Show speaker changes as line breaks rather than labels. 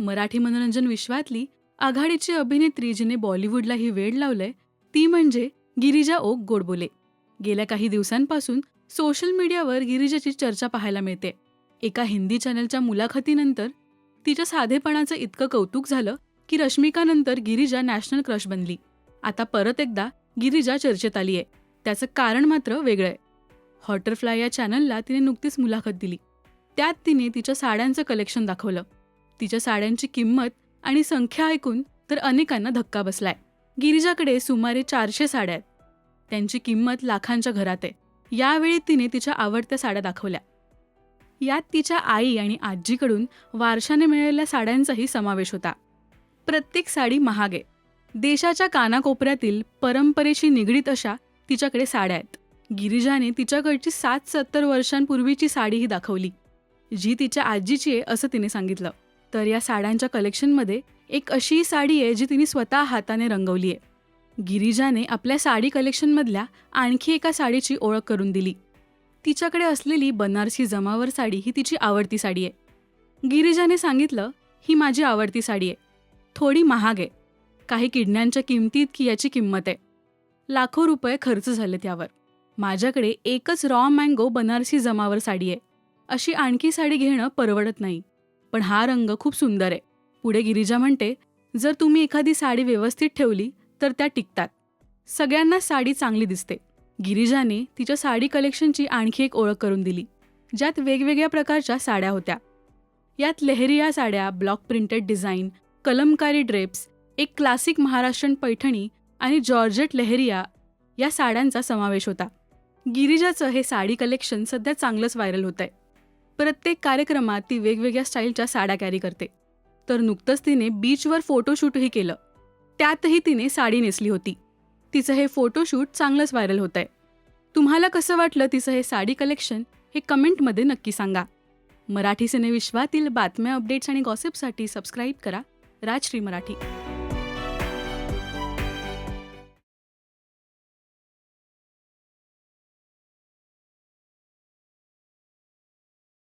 मराठी मनोरंजन विश्वातली आघाडीची अभिनेत्री जिने बॉलिवूडला ही वेळ लावलंय ती म्हणजे गिरिजा ओक गोडबोले. गेल्या काही दिवसांपासून सोशल मीडियावर गिरिजाची चर्चा पाहायला मिळते. एका हिंदी चॅनलच्या मुलाखतीनंतर तिच्या साधेपणाचं इतकं कौतुक झालं की रश्मिकानंतर गिरिजा नॅशनल क्रश बनली. आता परत एकदा गिरिजा चर्चेत आली आहे त्याचं कारण मात्र वेगळं आहे हॉटरफ्लाय या चॅनलला तिने नुकतीच मुलाखत दिली. त्यात तिने तिच्या साड्यांचं कलेक्शन दाखवलं. तिच्या साड्यांची किंमत आणि संख्या ऐकून तर अनेकांना धक्का बसलाय. गिरिजाकडे सुमारे चारशे साड्या आहेत. त्यांची किंमत लाखांच्या घरात आहे. यावेळी तिने तिच्या आवडत्या साड्या दाखवल्या. यात तिच्या आई आणि आजीकडून वारशाने मिळालेल्या साड्यांचाही समावेश होता. प्रत्येक साडी महाग आहे. देशाच्या कानाकोपऱ्यातील परंपरेशी निगडीत अशा तिच्याकडे साड्या आहेत. गिरिजाने तिच्याकडची सात सत्तर वर्षांपूर्वीची साडीही दाखवली. जी तिच्या आजीची आहे असं तिने सांगितलं. तर या साड्यांच्या कलेक्शनमध्ये एक अशी साडी आहे जी तिने स्वतः हाताने रंगवली आहे. गिरिजाने आपल्या साडी कलेक्शनमधल्या आणखी एका साडीची ओळख करून दिली. तिच्याकडे असलेली बनारसी जमावर साडी ही तिची आवडती साडी आहे. गिरिजाने सांगितलं ही माझी आवडती साडी आहे. थोडी महाग आहे. काही किडण्यांच्या किमतीत की याची किंमत आहे. लाखो रुपये खर्च झाले त्यावर. माझ्याकडे एकच रॉ मँगो बनारसी जमावर साडी आहे. अशी आणखी साडी घेणं परवडत नाही. पण हा रंग खूप सुंदर आहे. पुढे गिरिजा म्हणते जर तुम्ही एखादी साडी व्यवस्थित ठेवली तर त्या टिकतात. सगळ्यांना साडी चांगली दिसते. गिरिजाने तिच्या साडी कलेक्शनची आणखी एक ओळख करून दिली ज्यात वेगवेगळ्या प्रकारच्या साड्या होत्या. यात लेहरिया साड्या block printed design Kalamkari drapes एक क्लासिक महाराष्ट्रीयन पैठणी आणि जॉर्जेट लेहरिया या साड्यांचा समावेश होता. गिरिजाचं हे साडी कलेक्शन सध्या चांगलंच व्हायरल होत आहे प्रत्येक कार्यक्रमात ती वेगवेगळ्या स्टाईलच्या साड्या कॅरी करते. तर नुकतंच तिने बीचवर फोटोशूटही केलं. त्यातही तिने साडी नेसली होती. तिचं हे फोटोशूट चांगलंच व्हायरल होत आहे तुम्हाला कसं वाटलं तिचं हे साडी कलेक्शन हे कमेंटमध्ये नक्की सांगा. मराठी सिनेविश्वातील बातम्या अपडेट्स आणि गॉसिपसाठी सबस्क्राईब करा. राजश्री मराठी.